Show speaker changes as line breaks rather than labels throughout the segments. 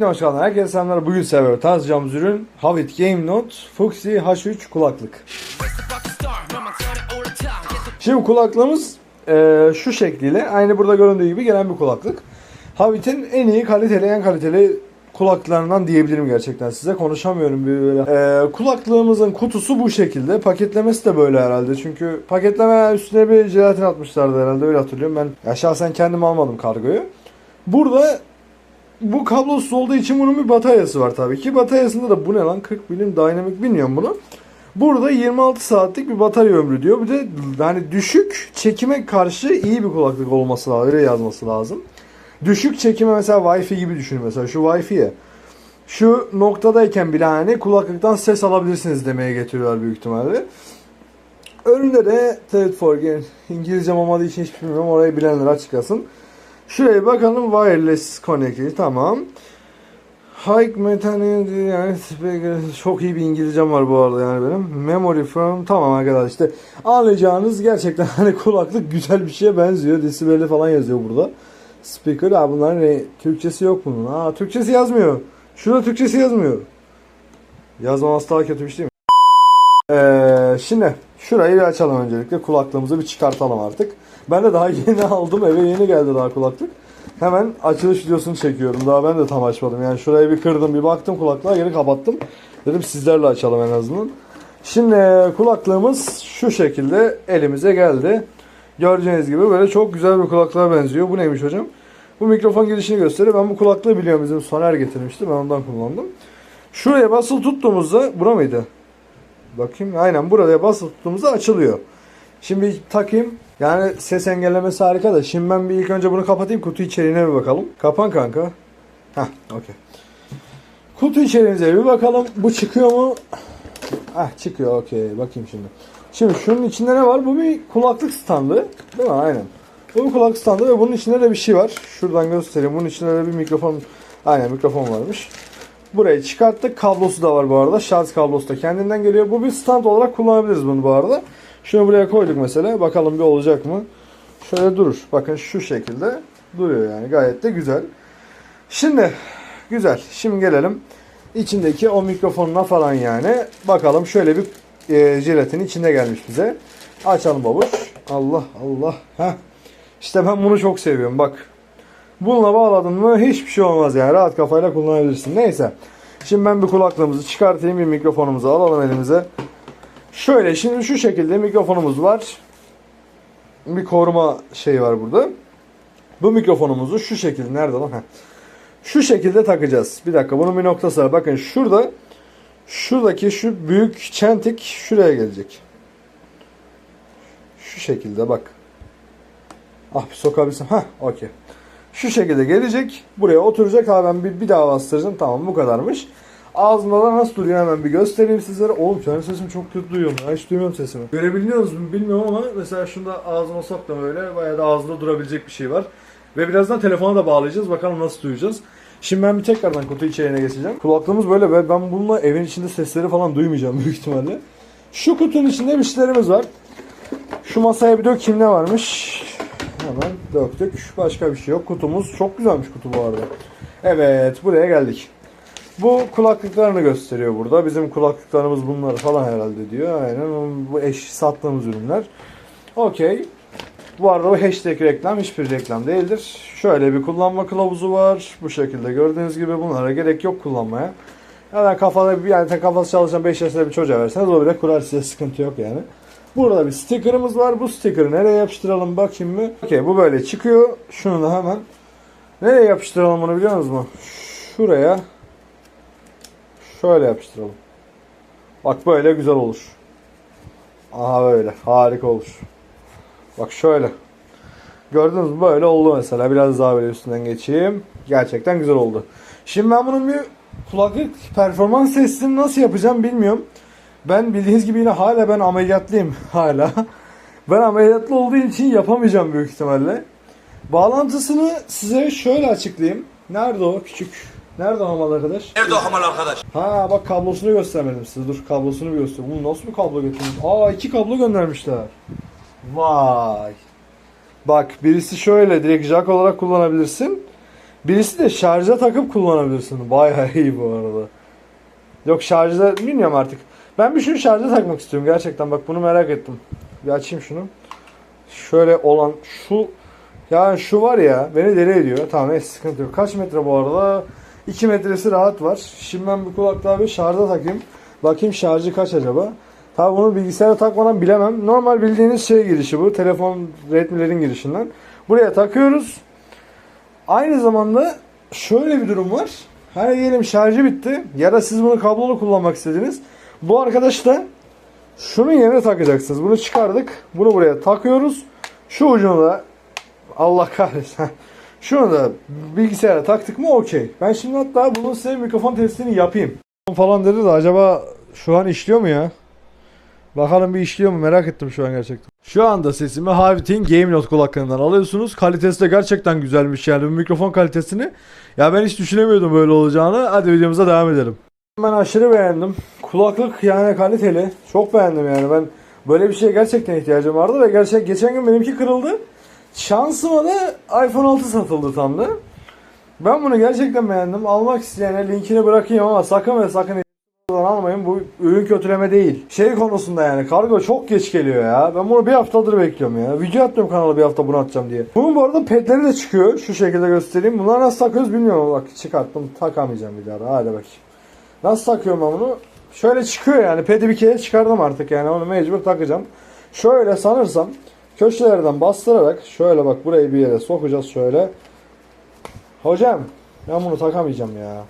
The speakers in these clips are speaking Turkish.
Teknoloji kanalına herkese selamlar. Bugün sever tanıtacağımız ürün Havit Game Note Fuxi H3 kulaklık. Şimdi kulaklığımız eee, şu şekliyle aynı burada göründüğü gibi gelen bir kulaklık. Havit'in en iyi kaliteli en kaliteli kulaklıklarından diyebilirim gerçekten size. Konuşamıyorum böyle. Eee, kulaklığımızın kutusu bu şekilde. Paketlemesi de böyle herhalde. Çünkü paketleme üstüne bir jelatin atmışlardı herhalde öyle hatırlıyorum. Ben ya şahsen kendim almadım kargoyu. Burada bu kablosuz olduğu için bunun bir bataryası var tabii ki. Bataryasında da bu ne lan 40 milim dynamic bilmiyorum bunu. Burada 26 saatlik bir batarya ömrü diyor. Bir de yani düşük çekime karşı iyi bir kulaklık olması lazım. Öyle yazması lazım. Düşük çekime mesela Wi-Fi gibi düşünün mesela şu Wi-Fi'ye. Şu noktadayken bile hani kulaklıktan ses alabilirsiniz demeye getiriyorlar büyük ihtimalle. Önünde de Thread for. İngilizcem olmadığı için hiç bilmiyorum. Orayı bilenler açıklasın. Şuraya bakalım wireless connected tamam. High metal yani çok iyi bir İngilizcem var bu arada yani benim. Memory from tamam arkadaşlar işte anlayacağınız gerçekten hani kulaklık güzel bir şeye benziyor. Desibeli falan yazıyor burada. Speaker ha bunların ne? Türkçesi yok bunun. Ha Türkçesi yazmıyor. Şurada Türkçesi yazmıyor. Yazmaması daha kötü bir şey mi? Ee, şimdi şurayı bir açalım öncelikle. Kulaklığımızı bir çıkartalım artık. Ben de daha yeni aldım. Eve yeni geldi daha kulaklık. Hemen açılış videosunu çekiyorum. Daha ben de tam açmadım. Yani şurayı bir kırdım bir baktım kulaklığa geri kapattım. Dedim sizlerle açalım en azından. Şimdi kulaklığımız şu şekilde elimize geldi. Gördüğünüz gibi böyle çok güzel bir kulaklığa benziyor. Bu neymiş hocam? Bu mikrofon girişini gösteriyor. Ben bu kulaklığı biliyorum. Bizim Soner getirmişti. Ben ondan kullandım. Şuraya basılı tuttuğumuzda bura mıydı? Bakayım. Aynen buraya basılı tuttuğumuzda açılıyor. Şimdi takayım. Yani ses engellemesi harika da. Şimdi ben bir ilk önce bunu kapatayım. Kutu içeriğine bir bakalım. Kapan kanka. Hah okey. Kutu içeriğimize bir bakalım. Bu çıkıyor mu? Ah çıkıyor okey. Bakayım şimdi. Şimdi şunun içinde ne var? Bu bir kulaklık standı. Değil mi? Aynen. Bu bir kulaklık standı ve bunun içinde de bir şey var. Şuradan göstereyim. Bunun içinde de bir mikrofon. Aynen mikrofon varmış. Burayı çıkarttık. Kablosu da var bu arada. Şarj kablosu da kendinden geliyor. Bu bir stand olarak kullanabiliriz bunu bu arada. Şunu buraya koyduk mesela. Bakalım bir olacak mı? Şöyle durur. Bakın şu şekilde duruyor yani. Gayet de güzel. Şimdi güzel. Şimdi gelelim içindeki o mikrofonuna falan yani. Bakalım şöyle bir e, jelatin içinde gelmiş bize. Açalım babuş. Allah Allah. Heh. İşte ben bunu çok seviyorum bak. Bununla bağladın mı hiçbir şey olmaz yani. Rahat kafayla kullanabilirsin. Neyse. Şimdi ben bir kulaklığımızı çıkartayım. Bir mikrofonumuzu alalım elimize. Şöyle şimdi şu şekilde mikrofonumuz var. Bir koruma şey var burada. Bu mikrofonumuzu şu şekilde nerede lan? Heh. Şu şekilde takacağız. Bir dakika bunun bir noktası var. Bakın şurada şuradaki şu büyük çentik şuraya gelecek. Şu şekilde bak. Ah bir sokabilsem. Hah okey. Şu şekilde gelecek. Buraya oturacak. Ha ben bir, bir daha bastıracağım. Tamam bu kadarmış. Ağzımda da nasıl duruyor hemen bir göstereyim sizlere. Oğlum kendi sesimi çok kötü duyuyorum. ya. Hiç duymuyorum sesimi. Görebiliyorsunuz mu bilmiyorum ama mesela şunda ağzıma soktum öyle. Bayağı da ağzında durabilecek bir şey var. Ve birazdan telefona da bağlayacağız. Bakalım nasıl duyacağız. Şimdi ben bir tekrardan kutu içeriğine geçeceğim. Kulaklığımız böyle ve ben bununla evin içinde sesleri falan duymayacağım büyük ihtimalle. Şu kutunun içinde bir şeylerimiz var. Şu masaya bir dök kim ne varmış. Hemen döktük. Başka bir şey yok. Kutumuz çok güzelmiş kutu bu arada. Evet buraya geldik. Bu kulaklıklarını gösteriyor burada. Bizim kulaklıklarımız bunlar falan herhalde diyor. Aynen bu eş sattığımız ürünler. Okey. Bu arada bu hashtag reklam hiçbir reklam değildir. Şöyle bir kullanma kılavuzu var. Bu şekilde gördüğünüz gibi bunlara gerek yok kullanmaya. Yani kafada bir yani kafası çalışan 5 yaşında bir çocuğa verseniz o bile kurar size sıkıntı yok yani. Burada bir sticker'ımız var. Bu sticker'ı nereye yapıştıralım bakayım mı? Okey bu böyle çıkıyor. Şunu da hemen nereye yapıştıralım bunu biliyor musunuz? Şuraya şöyle yapıştıralım. Bak böyle güzel olur. Aha böyle harika olur. Bak şöyle. Gördünüz mü böyle oldu mesela. Biraz daha böyle üstünden geçeyim. Gerçekten güzel oldu. Şimdi ben bunun bir kulaklık performans testini nasıl yapacağım bilmiyorum. Ben bildiğiniz gibi yine hala ben ameliyatlıyım hala. Ben ameliyatlı olduğu için yapamayacağım büyük ihtimalle. Bağlantısını size şöyle açıklayayım. Nerede o küçük? Nerede hamal arkadaş?
Nerede hamal arkadaş?
Ha bak kablosunu göstermedim size. Dur kablosunu bir göstereyim. Bu nasıl bir kablo getirmiş? Aa iki kablo göndermişler. Vay. Bak birisi şöyle direkt jack olarak kullanabilirsin. Birisi de şarja takıp kullanabilirsin. Bayağı iyi bu arada. Yok şarjda bilmiyorum artık. Ben bir şunu şarja takmak istiyorum gerçekten. Bak bunu merak ettim. Bir açayım şunu. Şöyle olan şu yani şu var ya beni deli ediyor. Tamam neyse sıkıntı yok. Kaç metre bu arada? 2 metresi rahat var. Şimdi ben bu kulaklığı bir şarja takayım. Bakayım şarjı kaç acaba? Tabi bunu bilgisayara takmadan bilemem. Normal bildiğiniz şey girişi bu. Telefon Redmi'lerin girişinden. Buraya takıyoruz. Aynı zamanda şöyle bir durum var. Hani diyelim şarjı bitti ya da siz bunu kablolu kullanmak istediniz. Bu arkadaş da şunun yerine takacaksınız. Bunu çıkardık. Bunu buraya takıyoruz. Şu ucunu da Allah kahretsin. Şunu da bilgisayara taktık mı okey. Ben şimdi hatta bunun size mikrofon testini yapayım. Falan dedi de acaba şu an işliyor mu ya? Bakalım bir işliyor mu merak ettim şu an gerçekten. Şu anda sesimi Havit'in Game Note kulaklığından alıyorsunuz. Kalitesi de gerçekten güzelmiş yani bu mikrofon kalitesini. Ya ben hiç düşünemiyordum böyle olacağını. Hadi videomuza devam edelim. Ben aşırı beğendim. Kulaklık yani kaliteli. Çok beğendim yani ben böyle bir şeye gerçekten ihtiyacım vardı ve gerçek geçen gün benimki kırıldı. Şansıma da iPhone 6 satıldı tam da. Ben bunu gerçekten beğendim. Almak isteyene linkini bırakayım ama sakın ve sakın almayın bu ürün kötüleme değil. Şey konusunda yani kargo çok geç geliyor ya. Ben bunu bir haftadır bekliyorum ya. Video attım kanala bir hafta bunu atacağım diye. Bunun bu arada pedleri de çıkıyor. Şu şekilde göstereyim. Bunlar nasıl takıyoruz bilmiyorum. Bak çıkarttım takamayacağım bir daha. Hadi bakayım. Nasıl takıyorum ben bunu? Şöyle çıkıyor yani. Pedi bir kere çıkardım artık yani. Onu mecbur takacağım. Şöyle sanırsam köşelerden bastırarak şöyle bak burayı bir yere sokacağız şöyle. Hocam ben bunu takamayacağım ya.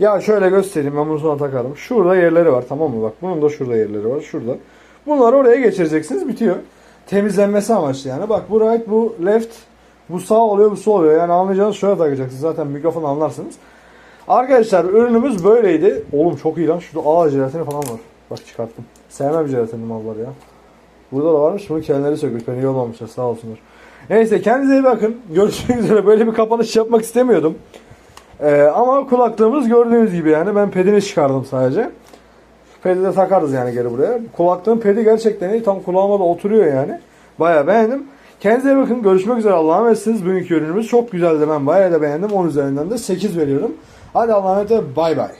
Ya şöyle göstereyim ben bunu sonra takarım. Şurada yerleri var tamam mı? Bak bunun da şurada yerleri var. Şurada. Bunları oraya geçireceksiniz bitiyor. Temizlenmesi amaçlı yani. Bak bu right bu left bu sağ oluyor bu sol oluyor. Yani anlayacağınız şöyle takacaksınız. Zaten mikrofon anlarsınız. Arkadaşlar ürünümüz böyleydi. Oğlum çok iyi lan. Şurada ağ jelatini falan var. Bak çıkarttım. Sevmem jelatinli mallar ya. Burada da varmış. Bunu kendileri sökmüş. Beni yollamışlar. Sağ olsunlar. Neyse kendinize iyi bakın. Görüşmek üzere. Böyle bir kapanış yapmak istemiyordum. Ee, ama kulaklığımız gördüğünüz gibi yani ben pedini çıkardım sadece. Pedi de takarız yani geri buraya. Kulaklığın pedi gerçekten iyi. Tam kulağıma da oturuyor yani. Bayağı beğendim. Kendinize bakın. Görüşmek üzere. Allah'a emanetsiniz. Bugünkü ürünümüz çok güzeldi. Ben bayağı da beğendim. 10 üzerinden de 8 veriyorum. Hadi Allah'a emanet. Bay bay.